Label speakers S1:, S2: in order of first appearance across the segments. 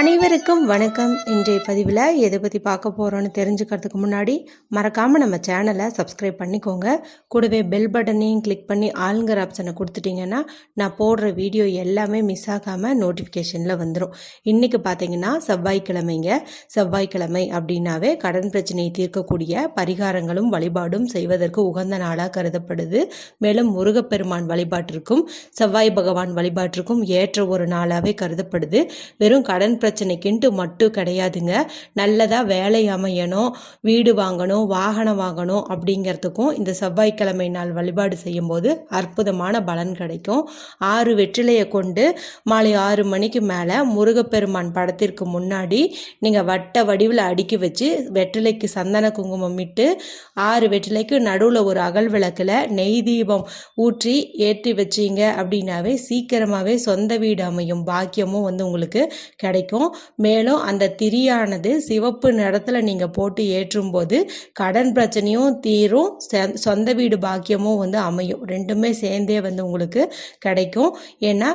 S1: அனைவருக்கும் வணக்கம். இன்றைய பதிவில் எதை பற்றி பார்க்க போகிறோன்னு தெரிஞ்சுக்கிறதுக்கு முன்னாடி மறக்காமல் நம்ம சேனலை சப்ஸ்கிரைப் பண்ணிக்கோங்க. கூடவே பெல் பட்டனையும் கிளிக் பண்ணி ஆளுங்கிற ஆப்ஷனை கொடுத்துட்டிங்கன்னா நான் போடுற வீடியோ எல்லாமே மிஸ் ஆகாமல் நோட்டிஃபிகேஷனில் வந்துடும் இன்றைக்கி பார்த்தீங்கன்னா செவ்வாய்க்கிழமைங்க. செவ்வாய்க்கிழமை அப்படின்னாவே கடன் பிரச்சனையை தீர்க்கக்கூடிய பரிகாரங்களும் வழிபாடும் செய்வதற்கு உகந்த நாளாக கருதப்படுது. மேலும் முருகப்பெருமான் வழிபாட்டிற்கும் செவ்வாய் பகவான் வழிபாட்டிற்கும் ஏற்ற ஒரு நாளாகவே கருதப்படுது. வெறும் கடன் பிரச்சனைக்குன்ட்டு மட்டும் கிடையாதுங்க. நல்லதாக வேலை அமையணும் வீடு வாங்கணும் வாகனம் வாங்கணும் அப்படிங்கிறதுக்கும் இந்த செவ்வாய்க்கிழமை நாள் வழிபாடு செய்யும்போது அற்புதமான பலன் கிடைக்கும். ஆறு வெற்றிலையை கொண்டு மாலை ஆறு மணிக்கு மேலே முருகப்பெருமான் படத்திற்கு முன்னாடி நீங்கள் வட்ட வடிவில் அடுக்கி வச்சு வெற்றிலைக்கு சந்தன குங்குமம் இட்டு ஆறு வெற்றிலைக்கு நடுவில் ஒரு அகல் விளக்கில் நெய் தீபம் ஊற்றி ஏற்றி வச்சிங்க அப்படின்னாவே சீக்கிரமாகவே சொந்த வீடு அமையும். பாக்கியமும் வந்து உங்களுக்கு கிடைக்கும். மேலும் அந்த திரியானது சிவப்பு நிறத்தில் நீங்கள் போட்டு ஏற்றும்போது கடன் பிரச்சனையும் தீரும் சொந்த வீடு பாக்கியமும் வந்து அமையும். ரெண்டுமே சேர்ந்தே வந்து உங்களுக்கு கிடைக்கும். ஏன்னா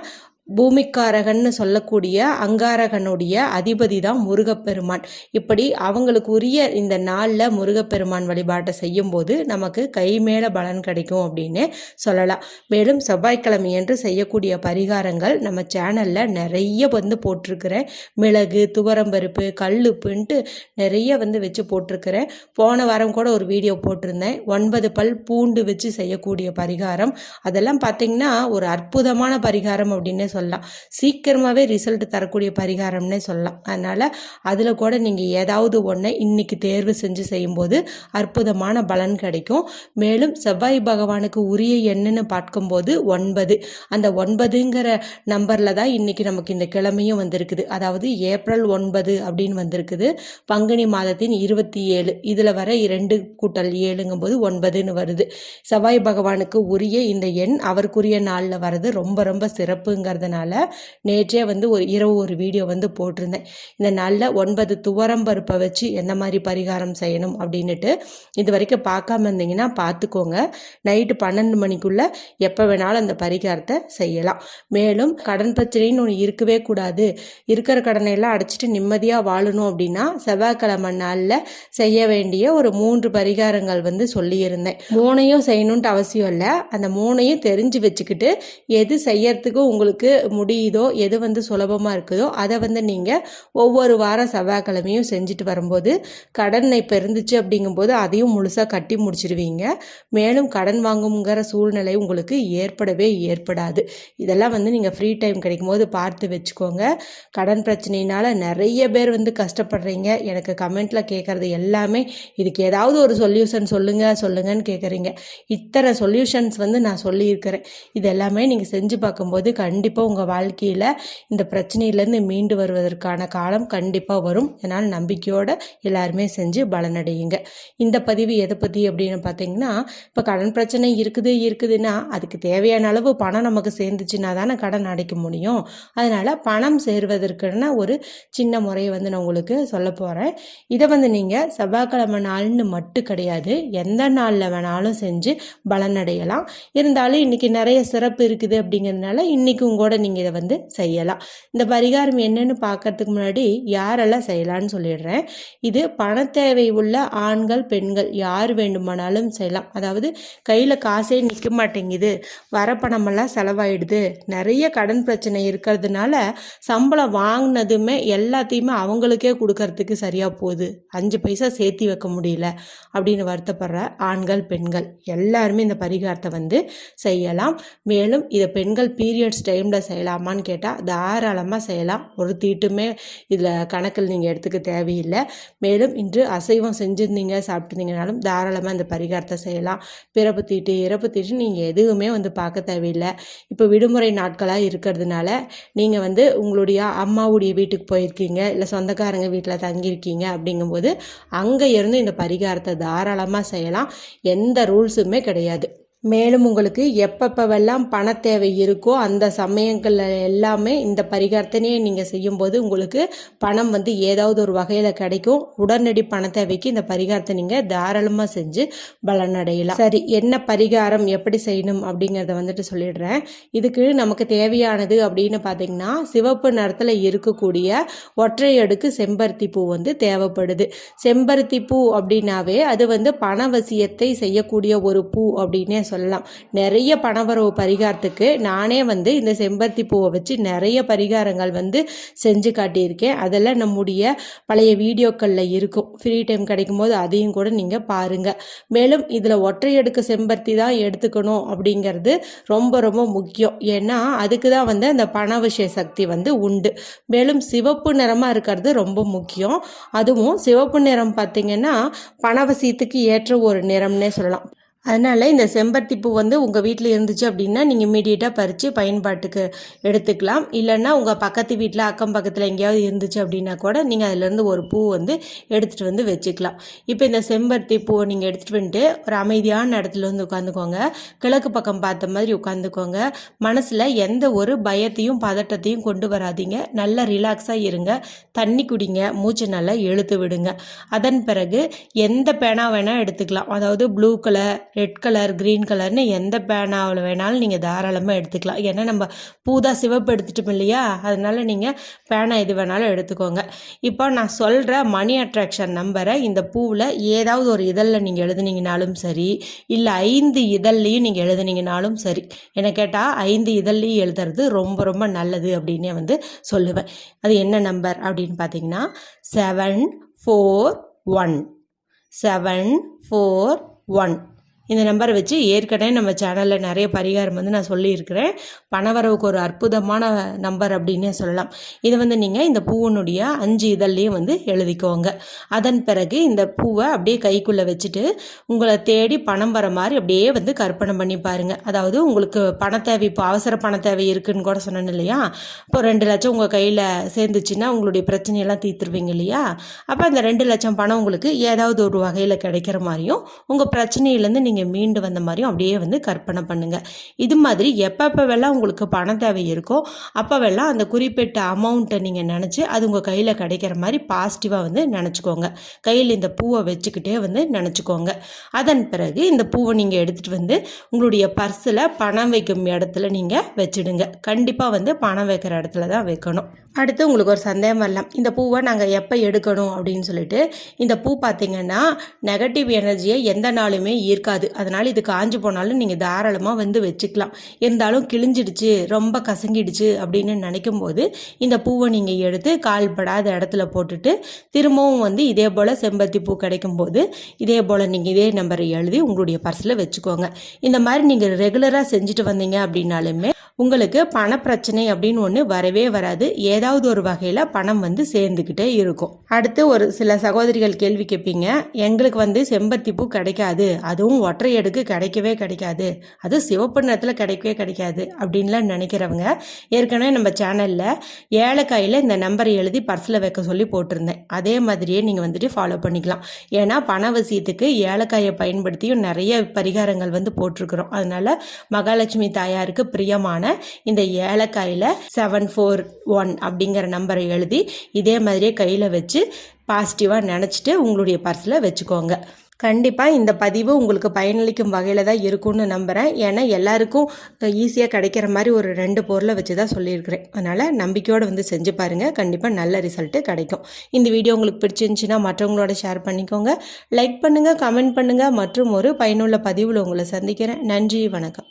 S1: பூமிக்காரகன்னு சொல்லக்கூடிய அங்காரகனுடைய அதிபதி தான் முருகப்பெருமான். இப்படி அவங்களுக்கு உரிய இந்த நாளில் முருகப்பெருமான் வழிபாட்டை செய்யும்போது நமக்கு கை மேலே பலன் கிடைக்கும் அப்படின்னு சொல்லலாம். மேலும் செவ்வாய்க்கிழமை என்று செய்யக்கூடிய பரிகாரங்கள் நம்ம சேனலில் நிறைய வந்து போட்டிருக்கிறேன். மிளகு துவரம்பருப்பு கல்லுப்புன்ட்டு நிறைய வந்து வச்சு போட்டிருக்கிறேன். போன வாரம் கூட ஒரு வீடியோ போட்டிருந்தேன். ஒன்பது பல் பூண்டு வச்சு செய்யக்கூடிய பரிகாரம். அதெல்லாம் பார்த்தீங்கன்னா ஒரு அற்புதமான பரிகாரம் அப்படின்னே சொல்லலாம். சீக்கிரமாகவே ரிசல்ட் தரக்கூடிய பரிகாரம்னே சொல்லலாம். அதனால் அதில் கூட நீங்கள் ஏதாவது ஒன்றை இன்னைக்கு தேர்வு செஞ்சு செய்யும்போது அற்புதமான பலன் கிடைக்கும். மேலும் செவ்வாய் பகவானுக்கு உரிய எண்ணுன்னு பார்க்கும்போது ஒன்பது. அந்த ஒன்பதுங்கிற நம்பரில் தான் இன்றைக்கி நமக்கு இந்த கிழமையும் வந்திருக்குது. அதாவது ஏப்ரல் ஒன்பது அப்படின்னு வந்திருக்குது. பங்குனி மாதத்தின் இருபத்தி ஏழு. இதில் வர இரண்டு கூட்டல் ஏழுங்கும் போது ஒன்பதுன்னு வருது. செவ்வாய் பகவானுக்கு உரிய இந்த எண் அவருக்குரிய நாளில் வர்றது ரொம்ப ரொம்ப இருந்ததுனால நேற்றே வந்து ஒரு இரவு ஒரு வீடியோ வந்து போட்டிருந்தேன். இந்த நாளில் ஒன்பது துவரம் பருப்பை வச்சு எந்த மாதிரி பரிகாரம் செய்யணும் அப்படின்னுட்டு இது வரைக்கும் பார்க்காம இருந்தீங்கன்னா பார்த்துக்கோங்க. நைட்டு பன்னெண்டு மணிக்குள்ளே எப்போ வேணாலும் அந்த பரிகாரத்தை செய்யலாம். மேலும் கடன் பிரச்சனைன்னு ஒன்று இருக்கவே கூடாது. இருக்கிற கடனை எல்லாம் அடைச்சிட்டு நிம்மதியாக வாழணும் அப்படின்னா செவ்வாய்க்கிழமை நாளில் செய்ய வேண்டிய ஒரு மூன்று பரிகாரங்கள் வந்து சொல்லியிருந்தேன். மூணையும் செய்யணுன்ட்டு அவசியம் இல்லை. அந்த மூணையும் தெரிஞ்சு வச்சுக்கிட்டு எது செய்யறதுக்கு உங்களுக்கு முடியுதோ எது வந்து சுலபமாக இருக்குதோ அதை வந்து நீங்கள் ஒவ்வொரு வாரம் செவ்வாய்க்கிழமையும் செஞ்சுட்டு வரும்போது கடன் இப்போ இருந்துச்சு அப்படிங்கும்போது அதையும் முழுசாக கட்டி முடிச்சிடுவீங்க மேலும் கடன் வாங்குங்கிற சூழ்நிலை உங்களுக்கு ஏற்படவே ஏற்படாது. இதெல்லாம் வந்து நீங்கள் ஃப்ரீ டைம் கிடைக்கும் போது பார்த்து வச்சுக்கோங்க. கடன் பிரச்சனையினால நிறைய பேர் வந்து கஷ்டப்படுறீங்க. எனக்கு கமெண்ட்டில் கேட்குறது எல்லாமே இதுக்கு ஏதாவது ஒரு சொல்யூஷன் சொல்லுங்கள் சொல்லுங்கன்னு கேட்குறீங்க. இத்தனை சொல்யூஷன்ஸ் வந்து நான் சொல்லியிருக்கிறேன். இது எல்லாமே நீங்கள் செஞ்சு பார்க்கும்போது கண்டிப்பாக உங்கள் வாழ்க்கையில் இந்த பிரச்சனையிலேருந்து மீண்டு வருவதற்கான காலம் கண்டிப்பாக வரும். அதனால் நம்பிக்கையோடு எல்லாருமே செஞ்சு பலனடையுங்க. இந்த பதிவு எதை பற்றி அப்படின்னு பார்த்தீங்கன்னா இப்போ கடன் பிரச்சனை இருக்குது இருக்குதுன்னா அதுக்கு தேவையான அளவு பணம் நமக்கு சேர்ந்துச்சுன்னா தானே கடன் அடைக்க முடியும். அதனால் பணம் சேர்வதற்குன்னா ஒரு சின்ன முறையை வந்து நான் உங்களுக்கு சொல்ல போகிறேன் இதை வந்து நீங்கள் செவ்வாய்க்கிழமை நாள்னு மட்டும் கிடையாது எந்த நாளில் வேணாலும் செஞ்சு பலனடையலாம். இருந்தாலும் இன்றைக்கி நிறைய சிறப்பு இருக்குது அப்படிங்கிறதுனால இன்றைக்கும் கூட நீங்கள் இதை வந்து செய்யலாம். இந்த பரிகாரம் என்னன்னு பார்க்கறதுக்கு முன்னாடி யாரெல்லாம் செய்யலான்னு சொல்லிடுறேன். இது பண தேவை உள்ள ஆண்கள் பெண்கள் யார் வேண்டுமானாலும் செய்யலாம். அதாவது கையில் காசே நிற்க மாட்டேங்குது. வர பணமெல்லாம் செலவாயிடுது. நிறைய கடன் பிரச்சனை இருக்கிறதுனால சம்பளம் வாங்கினதுமே எல்லாத்தையுமே அவங்களுக்கே கொடுக்கறதுக்கு சரியாக போகுது. அஞ்சு பைசா சேர்த்தி வைக்க முடியல அப்படின்னு வருத்தப்படுற ஆண்கள் பெண்கள் எல்லாருமே இந்த பரிகாரத்தை வந்து செய்யலாம். மேலும் இதை பெண்கள் பீரியட்ஸ் டைமில் செய்யலாமான்னு கேட்டால் தாராளமாக செய்யலாம். ஒரு தீட்டுமே இதில் கணக்கில் நீங்கள் எடுத்துக்க தேவையில்லை. மேலும் இன்று அசைவம் செஞ்சுருந்தீங்க சாப்பிட்டுருந்தீங்கனாலும் தாராளமாக இந்த பரிகாரத்தை செய்யலாம். பிறப்பு தீட்டு இறப்பு தீட்டு நீங்கள் எதுவுமே வந்து பார்க்க தேவையில்லை. இப்போ விடுமுறை நாட்களாக இருக்கிறதுனால நீங்கள் வந்து உங்களுடைய அம்மாவுடைய வீட்டுக்கு போயிருக்கீங்க இல்லை சொந்தக்காரங்க வீட்டில் தங்கியிருக்கீங்க அப்படிங்கும்போது அங்கே இருந்து இந்த பரிகாரத்தை தாராளமாக செய்யலாம். எந்த ரூல்ஸுமே கிடையாது. மேலும் உங்களுக்கு எப்பப்பவெல்லாம் பண தேவை இருக்கோ அந்த சமயங்களில் எல்லாமே இந்த பரிகாரத்தினையே நீங்கள் செய்யும்போது உங்களுக்கு பணம் வந்து ஏதாவது ஒரு வகையில் கிடைக்கும். உடனடி பண தேவைக்கு இந்த பரிகாரத்தை நீங்கள் தாராளமாக செஞ்சு பலனடையலாம். சரி என்ன பரிகாரம் எப்படி செய்யணும் அப்படிங்கிறத வந்துட்டு சொல்லிடுறேன். இதுக்கு நமக்கு தேவையானது அப்படின்னு பார்த்தீங்கன்னா சிவப்பு நிறத்தில் இருக்கக்கூடிய ஒற்றை அடுக்கு செம்பருத்தி பூ வந்து தேவைப்படுது. செம்பருத்தி பூ அப்படின்னாவே அது வந்து பணவசியத்தை செய்யக்கூடிய ஒரு பூ அப்படின்னே சொல்லலாம். நிறைய பணவரவு பரிகாரத்துக்கு நானே வந்து இந்த செம்பருத்தி பூவை வச்சு நிறைய பரிகாரங்கள் வந்து செஞ்சு காட்டியிருக்கேன். அதெல்லாம் நம்முடைய பழைய வீடியோக்களில் இருக்கும். ஃப்ரீ டைம் கிடைக்கும் போது அதையும் கூட நீங்கள் பாருங்கள் மேலும் இதில் ஒற்றை அடுக்கு செம்பருத்தி தான் எடுத்துக்கணும் அப்படிங்கிறது ரொம்ப ரொம்ப முக்கியம். ஏன்னா அதுக்கு தான் வந்து அந்த பண விஷய சக்தி வந்து உண்டு. மேலும் சிவப்பு நிறமாக இருக்கிறது ரொம்ப முக்கியம். அதுவும் சிவப்பு நிறம் பார்த்திங்கன்னா பணவசியத்துக்கு ஏற்ற ஒரு நிறம்னே சொல்லலாம். அதனால் இந்த செம்பருத்தி பூ வந்து உங்கள் வீட்டில் இருந்துச்சு அப்படின்னா நீங்கள் இமீடியட்டாக பறித்து பயன்பாட்டுக்கு எடுத்துக்கலாம். இல்லைன்னா உங்கள் பக்கத்து வீட்டில் அக்கம் பக்கத்தில் எங்கேயாவது இருந்துச்சு அப்படின்னா கூட நீங்கள் அதிலேருந்து ஒரு பூ வந்து எடுத்துகிட்டு வந்து வச்சுக்கலாம். இப்போ இந்த செம்பருத்தி பூவை நீங்கள் எடுத்துகிட்டு வந்துட்டு ஒரு அமைதியான இடத்துல வந்து உட்காந்துக்கோங்க. கிழக்கு பக்கம் பார்த்த மாதிரி உட்காந்துக்கோங்க. மனசில் எந்த ஒரு பயத்தையும் பதட்டத்தையும் கொண்டு வராதிங்க. நல்லா ரிலாக்ஸாக இருங்க. தண்ணி குடிங்க. மூச்சு நல்லா இழுத்து விடுங்க. அதன் பிறகு எந்த பேனா வேணால் எடுத்துக்கலாம். அதாவது blue colour red colour green கலர்னு எந்த பேனாவில் வேணாலும் நீங்கள் தாராளமாக எடுத்துக்கலாம். ஏன்னா நம்ம பூதா சிவப்பு எடுத்துட்டோம் இல்லையா? அதனால் நீங்கள் பேனா எது வேணாலும் எடுத்துக்கோங்க. இப்போ நான் சொல்கிற மணி அட்ராக்ஷன் நம்பரை இந்த பூவில் ஏதாவது ஒரு இதழில் நீங்கள் எழுதுனீங்கனாலும் சரி இல்லை ஐந்து இதழ்லையும் நீங்கள் எழுதுனீங்கனாலும் சரி. என்னை கேட்டால் ஐந்து இதழ்லையும் எழுதுறது ரொம்ப ரொம்ப நல்லது அப்படின்னே வந்து சொல்லுவேன். அது என்ன நம்பர் அப்படின்னு பார்த்தீங்கன்னா seven four one seven four one இந்த நம்பரை வச்சு ஏற்கனவே நம்ம சேனலில் நிறைய பரிகாரம் வந்து நான் சொல்லியிருக்கிறேன். பணவரவுக்கு ஒரு அற்புதமான நம்பர் அப்படின்னே சொல்லலாம். இதை வந்து நீங்கள் இந்த பூவனுடைய அஞ்சு இதழ்லையும் வந்து எழுதிக்கோங்க. அதன் பிறகு இந்த பூவை அப்படியே கைக்குள்ளே வச்சுட்டு உங்களை தேடி பணம் வர மாதிரி அப்படியே வந்து கற்பனை பண்ணி பாருங்கள் அதாவது உங்களுக்கு பண தேவை இப்போ அவசர பண தேவை இருக்குன்னு கூட சொன்னேன் இல்லையா? இப்போ ரெண்டு லட்சம் உங்கள் கையில் சேர்ந்துச்சுன்னா உங்களுடைய பிரச்சனையெல்லாம் தீர்த்துருவீங்க இல்லையா? அப்போ அந்த ரெண்டு லட்சம் பணம் உங்களுக்கு ஏதாவது ஒரு வகையில் கிடைக்கிற மாதிரியும் உங்கள் பிரச்சனையிலேருந்து நீங்கள் நீங்கள் மீண்டு வந்த மாதிரியும் அப்படியே வந்து கற்பனை பண்ணுங்கள் இது மாதிரி எப்பப்போவெல்லாம் உங்களுக்கு பணம் தேவை இருக்கோ அப்போவெல்லாம் அந்த குறிப்பிட்ட அமௌண்ட்டை நீங்கள் நினச்சி அது உங்கள் கையில் கிடைக்கிற மாதிரி பாசிட்டிவாக வந்து நினச்சிக்கோங்க. கையில் இந்த பூவை வச்சுக்கிட்டே வந்து நினச்சிக்கோங்க. அதன் பிறகு இந்த பூவை நீங்கள் எடுத்துகிட்டு வந்து உங்களுடைய பர்ஸில் பணம் வைக்கும் இடத்துல நீங்கள் வச்சுடுங்க. கண்டிப்பாக வந்து பணம் வைக்கிற இடத்துல தான் வைக்கணும். அடுத்து உங்களுக்கு ஒரு சந்தேகம் வரலாம். இந்த பூவை நாங்கள் எப்போ எடுக்கணும் அப்படின்னு சொல்லிட்டு இந்த பூ பார்த்திங்கன்னா நெகட்டிவ் எனர்ஜியை எந்த நாளுமே ஈர்க்காது. அதனால் இது காஞ்சி போனாலும் நீங்கள் தாராளமாக வந்து வச்சுக்கலாம். இருந்தாலும் கிழிஞ்சிடுச்சு ரொம்ப கசங்கிடுச்சு அப்படின்னு நினைக்கும் போது இந்த பூவை நீங்கள் எடுத்து கால்படாத இடத்துல போட்டுட்டு திரும்பவும் வந்து இதே போல் செம்பருத்தி பூ கிடைக்கும் போது இதே போல் நீங்கள் இதே நம்பரை எழுதி உங்களுடைய பர்ஸில் வச்சுக்கோங்க. இந்த மாதிரி நீங்கள் ரெகுலராக செஞ்சுட்டு வந்தீங்க அப்படின்னாலுமே உங்களுக்கு பணப்பிரச்சனை அப்படின்னு ஒன்று வரவே வராது. ஏதாவது ஒரு வகையில் பணம் வந்து சேர்ந்துக்கிட்டே இருக்கும். அடுத்து ஒரு சில சகோதரிகள் கேள்வி கேட்பீங்க. எங்களுக்கு வந்து செம்பருத்தி பூ கிடைக்காது. அதுவும் ஒற்றை அடுக்கு கிடைக்கவே கிடைக்காது. அது சிவப்பு நிறத்தில் கிடைக்கவே கிடைக்காது அப்படின்லாம் நினைக்கிறவங்க ஏற்கனவே நம்ம சேனலில் ஏலக்காயில் இந்த நம்பரை எழுதி பர்ஸில் வைக்க சொல்லி போட்டிருந்தேன். அதே மாதிரியே நீங்கள் வந்துட்டு ஃபாலோ பண்ணிக்கலாம். ஏன்னா பண விஷயத்துக்கு ஏலக்காயை பயன்படுத்தியும் நிறைய பரிகாரங்கள் வந்து போட்டிருக்கிறோம். அதனால் மகாலட்சுமி தாயாருக்கு பிரியமான இந்த ஏலக்காயில் செவன் ஃபோர் ஒன் அப்படிங்கிற நம்பரை எழுதி இதே மாதிரியே கையில் வச்சு பாசிட்டிவாக நினச்சிட்டு உங்களுடைய பர்ஸில் வச்சுக்கோங்க. கண்டிப்பாக இந்த பதிவு உங்களுக்கு பயனளிக்கும் வகையில் தான் இருக்கும்னு நம்புகிறேன் ஏன்னா எல்லாருக்கும் ஈஸியாக கிடைக்கிற மாதிரி ஒரு ரெண்டு பொருளை வச்சு தான் சொல்லியிருக்கிறேன். அதனால் நம்பிக்கையோடு வந்து செஞ்சு பாருங்கள் கண்டிப்பாக நல்ல ரிசல்ட்டு கிடைக்கும். இந்த வீடியோ உங்களுக்கு பிடிச்சிருந்துச்சின்னா மற்றவங்களோட ஷேர் பண்ணிக்கோங்க. லைக் பண்ணுங்கள் கமெண்ட் பண்ணுங்கள் மற்றும் ஒரு பயனுள்ள பதிவில் உங்களை சந்திக்கிறேன். நன்றி வணக்கம்.